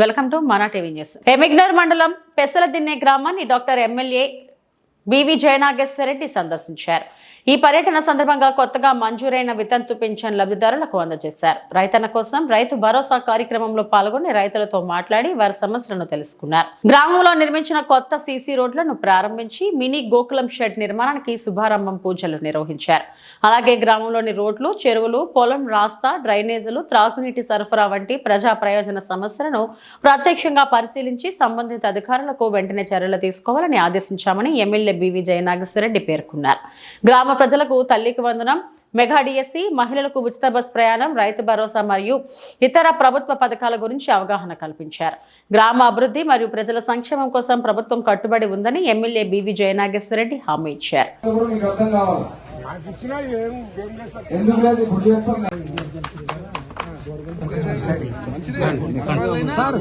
Welcome to మన TV news Emmiganur మండలం పెసల దిన్నే గ్రామాన్ని doctor MLA B V Jayanageswara Reddy సందర్శించారు. ఈ పర్యటన సందర్భంగా కొత్తగా మంజూరైన వితంతు పింఛన్ లబ్ధిదారులకు అందజేశారు. రైతన్న కోసం రైతు భరోసా కార్యక్రమంలో పాల్గొని రైతులతో మాట్లాడి వారి సమస్యలను తెలుసుకున్నారు. గ్రామంలో నిర్మించిన కొత్త సీసీ రోడ్లను ప్రారంభించి మినీ గోకులం షెడ్ నిర్మాణానికి శుభారంభం పూజలు నిర్వహించారు. అలాగే గ్రామంలోని రోడ్లు చెరువులు పొలం రాస్తా డ్రైనేజీలు త్రాగునీటి సరఫరా వంటి ప్రజా ప్రయోజన సమస్యలను ప్రత్యక్షంగా పరిశీలించి సంబంధిత అధికారులకు వెంటనే చర్యలు తీసుకోవాలని ఆదేశించామని ఎమ్మెల్యే బివి జయనాగేశ్వరరెడ్డి పేర్కొన్నారు. గ్రామ ప్రజలకు తల్లికి వందనం మెగా డిఎస్సి మహిళలకు ఉచిత బస్ ప్రయాణం రైతు భరోసా మరియు ఇతర ప్రభుత్వ పథకాల గురించి అవగాహన కల్పించారు గ్రామ అభివృద్ధి మరియు ప్రజల సంక్షేమం కోసం ప్రభుత్వం కట్టుబడి ఉందని ఎమ్మెల్యే బివి జయనాగేశ్వరరెడ్డి హామీ ఇచ్చారు సార్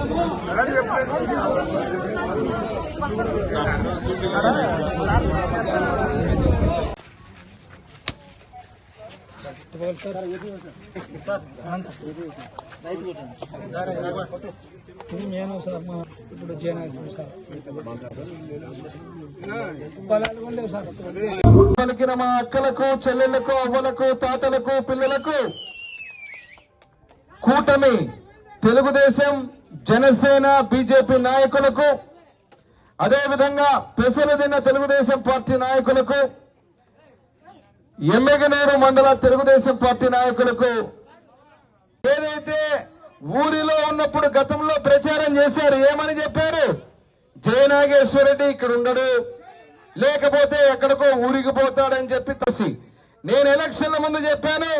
ఎందుకు ఇప్పుడు సార్ ఇప్పుడు సార్ పొలాలు ఉండేవి సార్ పలికిన మా అక్కలకు చెల్లెళ్ళకు అవ్వలకు తాతలకు పిల్లలకు కూటమి తెలుగుదేశం జనసేన బీజేపీ నాయకులకు అదేవిధంగా పెసలు తెలుగుదేశం పార్టీ నాయకులకు ఎమ్మెగనూరు మండల తెలుగుదేశం పార్టీ నాయకులకు ఏదైతే ఊరిలో ఉన్నప్పుడు గతంలో ప్రచారం చేశారు ఏమని చెప్పారు? జయనాగేశ్వరరెడ్డి ఇక్కడ ఉండడు లేకపోతే ఎక్కడికో ఊరికి పోతాడని చెప్పి తసి. నేను ఎలక్షన్ల ముందు చెప్పాను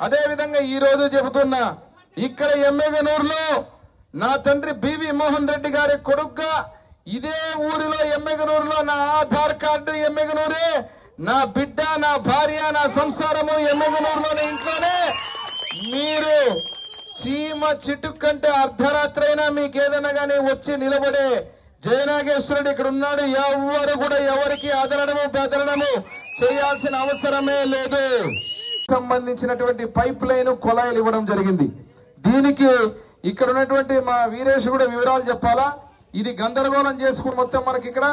అదేవిధంగా ఈ రోజు చెబుతున్నా ఇక్కడ ఎమ్మెగనూరులో నా తండ్రి బివి మోహన్ రెడ్డి గారి కొడుకుగా ఇదే ఊరిలో ఎమ్మెగనూరులో నా ఆధార్ కార్డు ఎమ్మెగనూరే నా బిడ్డ నా భార్య నా సంసారము ఎమ్మెగనూరులోని ఇంట్లోనే. మీరు చీమ చిటుక్కంటే అర్ధరాత్రి అయినా మీకు ఏదైనా కానీ వచ్చి నిలబడే జయనాగేశ్వరుడు ఇక్కడ ఉన్నాడు. ఎవరు కూడా ఎవరికి అదరడము బెదరడము చేయాల్సిన అవసరమే లేదు. సంబంధించినటువంటి పైప్ లైన్ కొలాయిలు ఇవ్వడం జరిగింది. దీనికి ఇక్కడ ఉన్నటువంటి మా వీరేష్ కూడా వివరాలు చెప్పాలా? ఇది గందరగోళం చేసుకుని మొత్తం మనకి ఇక్కడ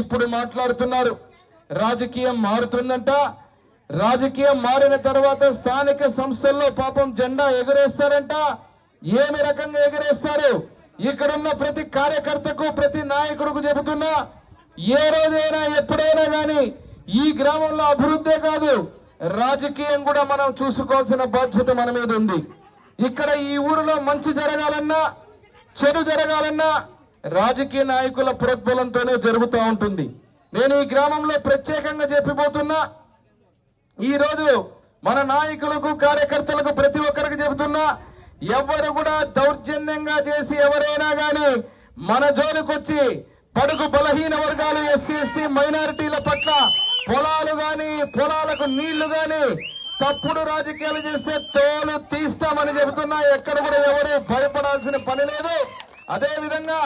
ఇప్పుడు మాట్లాడుతున్నారు. రాజకీయం మారుతుందంట. రాజకీయం మారిన తర్వాత స్థానిక సంస్థల్లో పాపం జెండా ఎగరేస్తారంట. ఏమి రకంగా ఎగరేస్తారు? ఇక్కడున్న ప్రతి కార్యకర్తకు ప్రతి నాయకుడికి చెబుతున్నా ఏ రోజైనా ఎప్పుడైనా గాని ఈ గ్రామంలో అభివృద్ధే కాదు. రాజకీయం కూడా మనం చూసుకోవాల్సిన బాధ్యత మన మీద ఉంది. ఇక్కడ ఈ ఊరిలో మంచి జరగాలన్నా చెడు జరగాలన్నా రాజకీయ నాయకుల ప్రోద్బలంతోనే జరుగుతూ ఉంటుంది. నేను ఈ గ్రామంలో ప్రత్యేకంగా చెప్పిపోతున్నా ఈ రోజు మన నాయకులకు కార్యకర్తలకు ప్రతి ఒక్కరికి చెబుతున్నా ఎవరు కూడా దౌర్జన్యంగా చేసి ఎవరైనా కానీ మన జోలికొచ్చి పడుగు బలహీన వర్గాలు ఎస్సీ ఎస్టీ మైనారిటీల పట్ల పొలాలు గాని పొలాలకు నీళ్ళు గాని తప్పుడు రాజకీయాలు చేస్తే తోలు తీస్తామని చెబుతున్నా. ఎక్కడ కూడా ఎవరు భయపడాల్సిన పని లేదు. అదే విధంగా